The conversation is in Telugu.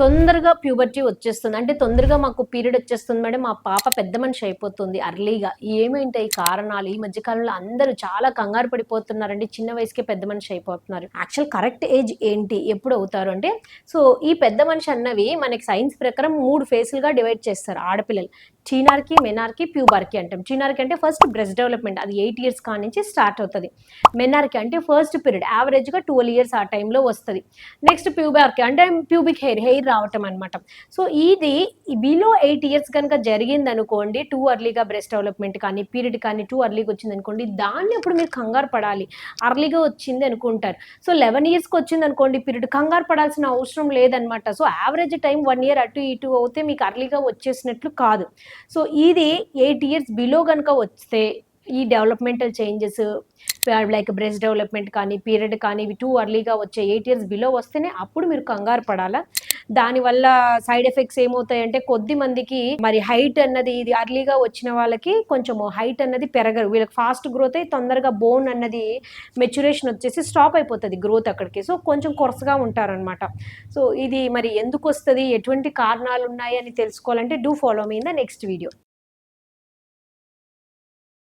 తొందరగా ప్యూబర్టీ వచ్చేస్తుంది. అంటే తొందరగా మాకు పీరియడ్ వచ్చేస్తుంది మేడం. మా పాప పెద్ద మనిషి అయిపోతుంది అర్లీగా. ఏమేంటి ఈ కారణాలు? ఈ మధ్య కాలంలో అందరూ చాలా కంగారు పడిపోతున్నారండి. చిన్న వయసుకే పెద్ద మనిషి అయిపోతున్నారు. యాక్చువల్ కరెక్ట్ ఏజ్ ఏంటి? ఎప్పుడు అవుతారు? అంటే సో ఈ పెద్ద మనిషి అన్నవి మనకి సైన్స్ ప్రకారం మూడు ఫేసులుగా డివైడ్ చేస్తారు ఆడపిల్లలు. చీనార్కి మెనార్కి ప్యూబార్కి అంటాం. చీనార్కి అంటే ఫస్ట్ బ్రెస్ట్ డెవలప్మెంట్ అది ఎయిట్ ఇయర్స్ కా నుంచి స్టార్ట్ అవుతుంది. మెనార్కి అంటే ఫస్ట్ పీరియడ్ యావరేజ్గా ట్వెల్వ్ ఇయర్స్ ఆ టైంలో వస్తుంది. నెక్స్ట్ ప్యూబార్కి అంటే ప్యూబిక్ హెయిర్ హెయిర్ రావటం అనమాట సో ఇది బిలో ఎయిట్ ఇయర్స్ కనుక జరిగింది అనుకోండి టూ అర్లీగా బ్రెస్ట్ డెవలప్మెంట్ కానీ పీరియడ్ కానీ టూ అర్లీగా వచ్చింది అనుకోండి దాన్ని అప్పుడు మీరు కంగారు పడాలి. అర్లీగా వచ్చింది అనుకుంటారు. సో లెవెన్ ఇయర్స్కి వచ్చింది అనుకోండి పీరియడ్ కంగారు పడాల్సిన అవసరం లేదనమాట so average time one year అటు ఇటు అవుతే మీకు అర్లీగా వచ్చేసినట్లు కాదు. సో ఇది ఎయిట్ ఇయర్స్ బిలో కనుక వస్తే ఈ developmental changes like breast development కానీ పీరియడ్ కానీ ఇవి టూ అర్లీగా వచ్చే ఎయిట్ ఇయర్స్ బిలో వస్తేనే అప్పుడు మీరు కంగారు పడాలా? దానివల్ల సైడ్ ఎఫెక్ట్స్ ఏమవుతాయంటే కొద్ది మందికి మరి హైట్ అన్నది ఇది అర్లీగా వచ్చిన వాళ్ళకి కొంచెం హైట్ అన్నది పెరగరు. వీళ్ళకి ఫాస్ట్ గ్రోత్ అయ్యి తొందరగా బోన్ అన్నది మెచ్యురేషన్ వచ్చేసి స్టాప్ అయిపోతుంది గ్రోత్ అక్కడికి. సో కొంచెం కొరసగా ఉంటారనమాట సో ఇది మరి ఎందుకు వస్తుంది? ఎటువంటి కారణాలు ఉన్నాయి అని తెలుసుకోవాలంటే do follow me in the next video